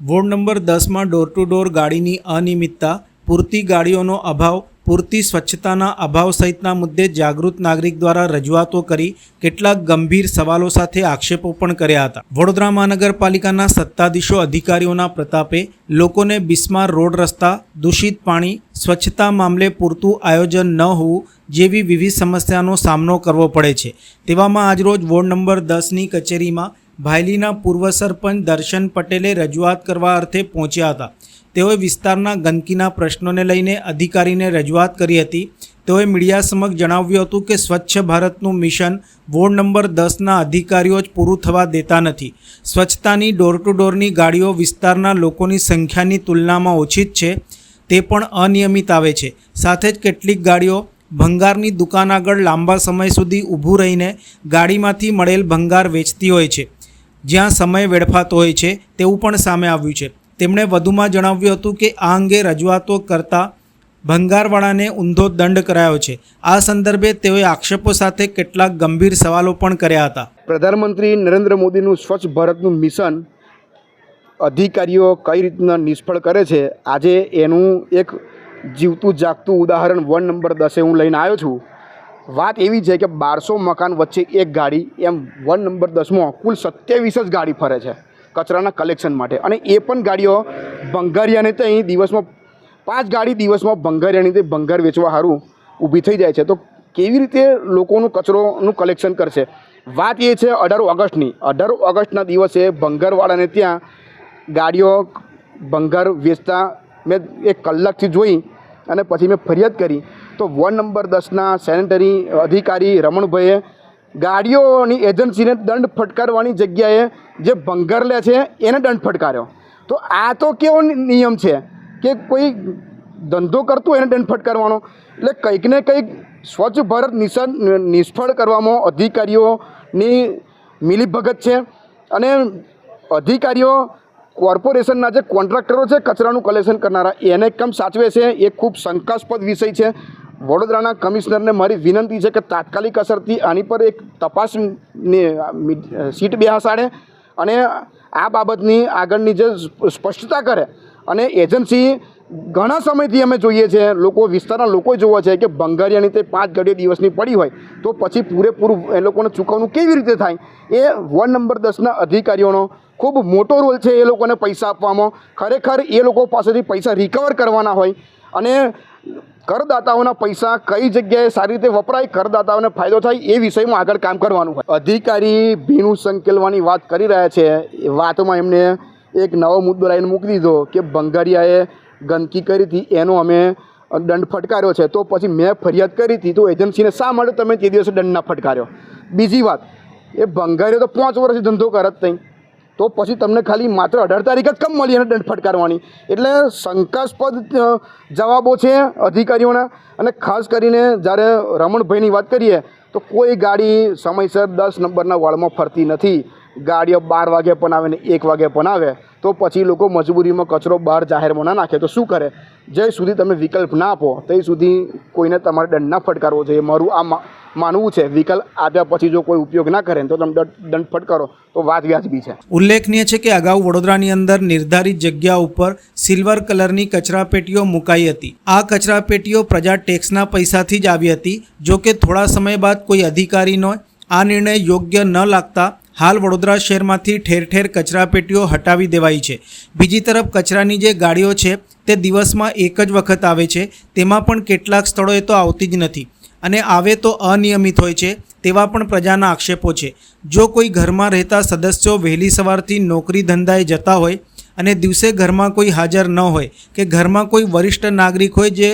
Ward number દસમાં door to door ગાડીની અનિયમિતતા, પૂરતી ગાડીઓનો અભાવ, પૂરતી સ્વચ્છતાના અભાવ સહિતના મુદ્દે જાગૃત નાગરિક દ્વારા રજૂઆતો કરી કેટલાક ગંભીર સવાલો સાથે આક્ષેપો પણ કર્યા હતા. વડોદરા મહાનગરપાલિકાના સત્તાધીશો અધિકારીઓના પ્રતાપે લોકોને બિસ્માર રોડ રસ્તા, દૂષિત પાણી, સ્વચ્છતા મામલે પૂરતું આયોજન ન હોવું જેવી વિવિધ સમસ્યાનો સામનો કરવો પડે છે. તેવામાં આજરોજ વોર્ડ નંબર દસની કચેરીમાં ભાયલીના પૂર્વ સરપંચ દર્શન પટેલે રજૂઆત કરવા અર્થે પહોંચ્યા હતા. તેઓએ વિસ્તારના ગંદકીના પ્રશ્નોને લઈને અધિકારીને રજૂઆત કરી હતી. તેઓએ મીડિયા સમક્ષ જણાવ્યું હતું કે સ્વચ્છ ભારતનું મિશન વોર્ડ નંબર દસના અધિકારીઓ જ પૂરું થવા દેતા નથી. સ્વચ્છતાની ડોર ટુ ડોરની ગાડીઓ વિસ્તારના લોકોની સંખ્યાની તુલનામાં ઓછી જ છે. તે પણ અનિયમિત આવે છે. સાથે જ કેટલીક ગાડીઓ ભંગારની દુકાન આગળ લાંબા સમય સુધી ઊભું રહીને ગાડીમાંથી મળેલ ભંગાર વેચતી હોય છે. જ્યાં સમય વેડફાતો હોય છે, તેવું પણ સામે આવ્યું છે. તેમણે વધુમાં જણાવ્યું હતું કે આ અંગે રજૂઆતો કરતા ભંગારવાળાને ઊંધો દંડ કરાયો છે. આ સંદર્ભે તેઓએ આક્ષેપો સાથે કેટલાક ગંભીર સવાલો પણ કર્યા હતા. પ્રધાનમંત્રી નરેન્દ્ર મોદીનું સ્વચ્છ ભારતનું મિશન અધિકારીઓ કઈ રીતના નિષ્ફળ કરે છે? આજે એનું એક જીવતું જાગતું ઉદાહરણ વન નંબર દસે હું લઈને આવ્યો છું. વાત એવી છે કે બારસો મકાન વચ્ચે એક ગાડી, એમ વન નંબર દસમાં, કુલ સત્યાવીસ જ ગાડી ફરે છે કચરાના કલેક્શન માટે. અને એ પણ ગાડીઓ ભંગારિયાને ત્યાં દિવસમાં પાંચ ગાડી દિવસમાં ભંગારિયાની તે ભંગાર વેચવા સારું ઊભી થઈ જાય છે. તો કેવી રીતે લોકોનું કચરોનું કલેક્શન કરશે? વાત એ છે અઢાર ઓગસ્ટની. અઢાર ઓગસ્ટના દિવસે ભંગારવાળાને ત્યાં ગાડીઓ ભંગાર વેચતા મેં એક કલાકથી જોઈ અને પછી મેં ફરિયાદ કરી. તો વન નંબર દસના સેનેટરી અધિકારી રમણભાઈએ ગાડીઓની એજન્સીને દંડ ફટકારવાની જગ્યાએ જે ભંગાર લે છે, એને દંડ ફટકાર્યો. તો આ તો કેવો નિયમ છે કે કોઈ ધંધો કરતું એને દંડ ફટકારવાનો? એટલે કંઈક ને કંઈક સ્વચ્છ ભારત નિશાન નિષ્ફળ કરવામાં અધિકારીઓની મિલીભગત છે અને અધિકારીઓ કોર્પોરેશનના જે કોન્ટ્રાક્ટરો છે, કચરાનું કલેક્શન કરનારા, એને કેમ સાચવે છે? એ ખૂબ શંકાસ્પદ વિષય છે. વડોદરાના કમિશનરને મારી વિનંતી છે કે તાત્કાલિક અસરથી આની પર એક તપાસની સીટ બેસાડે અને આ બાબતની આગળની જે સ્પષ્ટતા કરે અને એજન્સી ઘણા સમયથી અમે જોઈએ છીએ લોકો વિસ્તારના લોકો જોવે છે કે ભંગારિયાની તે પાંચ ઘડી દિવસની પડી હોય તો પછી પૂરેપૂરું એ લોકોને ચૂકવણું કેવી રીતે થાય? એ વન નંબર દસના અધિકારીઓનો ખૂબ મોટો રોલ છે એ લોકોને પૈસા આપવામાં. ખરેખર એ લોકો પાસેથી પૈસા રિકવર કરવાના હોય અને કરદાતાઓના પૈસા કઈ જગ્યાએ સારી રીતે વપરાય, કરદાતાઓને ફાયદો થાય એ વિષયમાં આગળ કામ કરવાનું હોય. અધિકારી ભીનું સંકેલવાની વાત કરી રહ્યા છે. એ વાતમાં એમને એક નવો મુદ્દો લાવીને મૂકી દીધો કે ભંગારિયાએ ગંદકી કરી હતી, એનો અમે દંડ ફટકાર્યો છે. તો પછી મેં ફરિયાદ કરી હતી, તો એજન્સીને શા માટે તમે તે દિવસે દંડ ના ફટકાર્યો? બીજી વાત, એ ભંગારીઓ તો પાંચ વર્ષથી ધંધો કરત નહીં. તો પછી તમને ખાલી માત્ર અઢાર તારીખ જ કમ મળી અને દંડ ફટકારવાની. એટલે શંકાસ્પદ જવાબો છે અધિકારીઓના. અને ખાસ કરીને જ્યારે રમણભાઈની વાત કરીએ, તો કોઈ ગાડી સમયસર દસ નંબરના વાળમાં ફરતી નથી. ગાડીઓ બાર વાગે પણ આવે ને એક વાગે પણ આવે, તો પછી લોકો મજબૂરીમાં કચરો બહાર જાહેરમાં ના નાખે. તો શું કરે? જે સુધી તમે વિકલ્પ ના આપો તે સુધી કોઈને તમારે દંડ ના ફટકારવો જોઈએ. મારું આ માનવું છે, વિકલ્પ આપ્યા પછી જો કોઈ ઉપયોગ ના કરે તો તમે દંડ ફટકારો, તો વાત વ્યાજબી છે. ઉલ્લેખનીય છે કે અગાઉ વડોદરાની અંદર નિર્ધારિત જગ્યા ઉપર સિલ્વર કલરની કચરાપેટીઓ મુકાઈ હતી. આ કચરાપેટીઓ પ્રજા ટેક્સના પૈસાથી જ આવી હતી. જો કે થોડા સમય બાદ કોઈ અધિકારીનો આ નિર્ણય યોગ્ય ન લાગતા હાલ વડોદરા શહેરમાંથી ઠેર ઠેર કચરાપેટીઓ હટાવી દેવાઈ છે. બીજી તરફ કચરાની જે ગાડીઓ છે, તે દિવસમાં એક જ વખત આવે છે. તેમાં પણ કેટલાક સ્થળોએ તો આવતી જ નથી. અને આવે તો અનિયમિત હોય છે, તેવા પણ પ્રજાના આક્ષેપો છે. જો કોઈ ઘરમાં રહેતા સદસ્યો વહેલી સવારથી નોકરી ધંધાએ જતા હોય અને દિવસે ઘરમાં કોઈ હાજર ન હોય કે ઘરમાં કોઈ વરિષ્ઠ નાગરિક હોય જે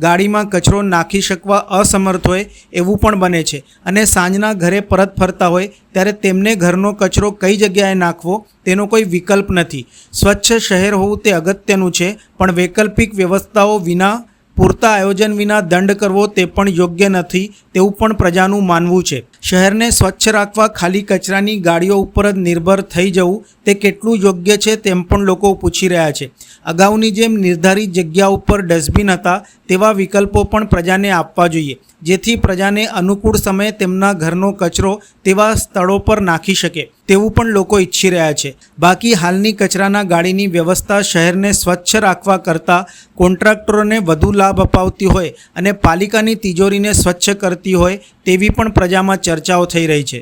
ગાડીમાં કચરો નાખી શકવા અસમર્થ હોય એવું પણ બને છે. અને સાંજના ઘરે પરત ફરતા હોય ત્યારે તેમને ઘરનો કચરો કઈ જગ્યાએ નાખવો તેનો કોઈ વિકલ્પ નથી. સ્વચ્છ શહેર હોવું તે અગત્યનું છે, પણ વૈકલ્પિક વ્યવસ્થાઓ વિના, પૂરતા આયોજન વિના દંડ કરવો તે પણ યોગ્ય નથી તેવું પણ પ્રજાનું માનવું છે. શહેરને સ્વચ્છ રાખવા ખાલી કચરાની ગાડીઓ ઉપર જ નિર્ભર થઈ જવું તે કેટલું યોગ્ય છે તેમ પણ લોકો પૂછી રહ્યા છે. અગાઉની જેમ નિર્ધારિત જગ્યા ઉપર ડસ્ટબિન હતા તેવા વિકલ્પો પણ પ્રજાને આપવા જોઈએ, જેથી પ્રજાને અનુકૂળ સમયે તેમના ઘરનો કચરો તેવા સ્થળો પર નાખી શકે. તેવું પણ લોકો ઈચ્છી રહ્યા છે. બાકી હાલની કચરાના ગાડીની વ્યવસ્થા શહેરને સ્વચ્છ રાખવા કરતાં કોન્ટ્રાક્ટરોને વધુ લાભ અપાવતી હોય અને પાલિકાની તિજોરીને સ્વચ્છ કરતી હોય તેવી પણ પ્રજામાં ચર્ચાઓ થઈ રહી છે.